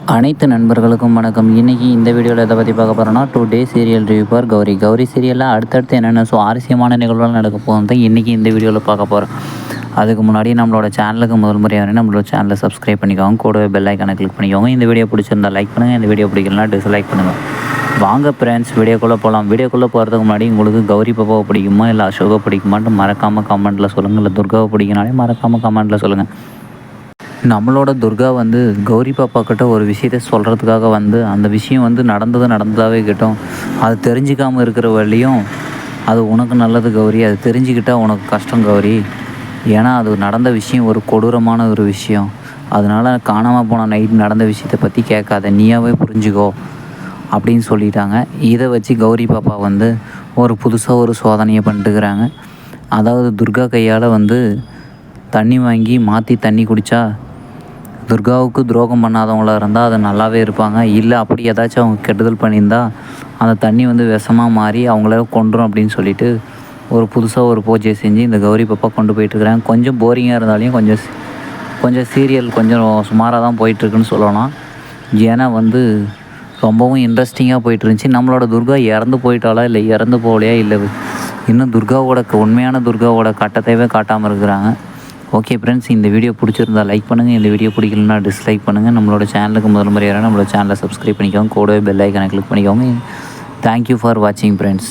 அனைத்து நண்பர்களுக்கும் வணக்கம். இன்றைக்கி இந்த வீடியோவில் எதை பற்றி பார்க்க போகிறோன்னா டூ டே சீரியல் ரிவ்யூ பார் கௌரி. கௌரி சீரியலில் அடுத்தடுத்து என்னென்ன சுவாரஸ்யமான நிகழ்வுகள் நடக்க போகுது இன்றைக்கி இந்த வீடியோவில் பார்க்க போகிறோம் அதுக்கு முன்னாடி நம்மளோட சேனலுக்கு முதல் முறையாக நம்மளோட சேனலை சப்ஸ்கிரைப் பண்ணிக்கோங்க. கூடவே பெல் ஐக்கானை கிளிக் பண்ணிக்கோங்க. இந்த வீடியோ பிடிச்சிருந்தா லைக் பண்ணுங்கள் இந்த வீடியோ பிடிக்கலனா டிஸ்லைக் பண்ணுங்கள் வாங்க ஃப்ரெண்ட்ஸ் வீடியோக்குள்ளே போகலாம் வீடியோக்குள்ளே போகிறதுக்கு முன்னாடி உங்களுக்கு கௌரி பாப்பாவை பிடிக்குமா இல்லை அசோகா பிடிக்குமான்ட்டு மறக்காமல் கமெண்ட்டில் சொல்லுங்கள் இல்லை துர்காவை பிடிக்கினாலே மறக்காமல் கமெண்ட்டில் சொல்லுங்கள் நம்மளோட துர்கா வந்து கௌரி பாப்பா கிட்ட ஒரு விஷயத்த சொல்கிறதுக்காக வந்து அந்த விஷயம் வந்து நடந்தது நடந்ததாகவே கிட்டும் அது தெரிஞ்சிக்காமல் இருக்கிற வழியும் அது உனக்கு நல்லது கௌரி. அது தெரிஞ்சுக்கிட்டால் உனக்கு கஷ்டம் கௌரி. ஏன்னா அது நடந்த விஷயம் ஒரு கொடூரமான ஒரு விஷயம். அதனால் காணாமல் போன நைட் நடந்த விஷயத்தை பற்றி கேட்காத. நீயாவே புரிஞ்சுக்கோ. அப்படின்னு சொல்லிட்டாங்க. இதை வச்சு கௌரி பாப்பா வந்து ஒரு புதுசாக ஒரு சோதனையை பண்ணிட்டுக்கிறாங்க அதாவது துர்கா கையால் வந்து தண்ணி வாங்கி மாற்றி தண்ணி குடித்தா துர்காவுக்கு துரோகம் பண்ணாதவங்களாக இருந்தால் அது நல்லாவே இருப்பாங்க. இல்லை அப்படி ஏதாச்சும் அவங்க கெடுதல் பண்ணியிருந்தா அந்த தண்ணி வந்து விஷமாக மாறி அவங்கள கொண்டுரும் அப்படின்னு சொல்லிட்டு ஒரு புதுசாக ஒரு பூஜையை செஞ்சு இந்த கௌரி பாப்பா கொண்டு போயிட்டுருக்குறாங்க. கொஞ்சம் போரிங்காக இருந்தாலையும் கொஞ்சம் கொஞ்சம் சீரியல் கொஞ்சம் சுமாராக தான் போயிட்டுருக்குன்னு சொல்லலாம். ஏன்னா வந்து ரொம்பவும் இன்ட்ரெஸ்டிங்காக போயிட்டு இருந்துச்சு நம்மளோட துர்கா இறந்து போயிட்டாலா இல்லை இறந்து போகலையா? இல்லை இன்னும் துர்காவோட உண்மையான துர்காவோட கட்டத்தையவே காட்டாமல் இருக்கிறாங்க. ஓகே ஃப்ரெண்ட்ஸ் இந்த வீடியோ பிடிச்சிருந்தா லைக் பண்ணுங்கள் இந்த வீடியோ பிடிக்கலனா டிஸ்லைக் பண்ணுங்கள் நம்மளோட சேனலுக்கு முதல் முறையாக நம்மளோட சேனலை சப்ஸ்கிரைப் பண்ணிக்கோங்க. கூடவே பெல் ஐக்கனை கிளிக் பண்ணிக்கோங்க. தேங்க்யூ ஃபார் வாட்சிங் ஃப்ரெண்ட்ஸ்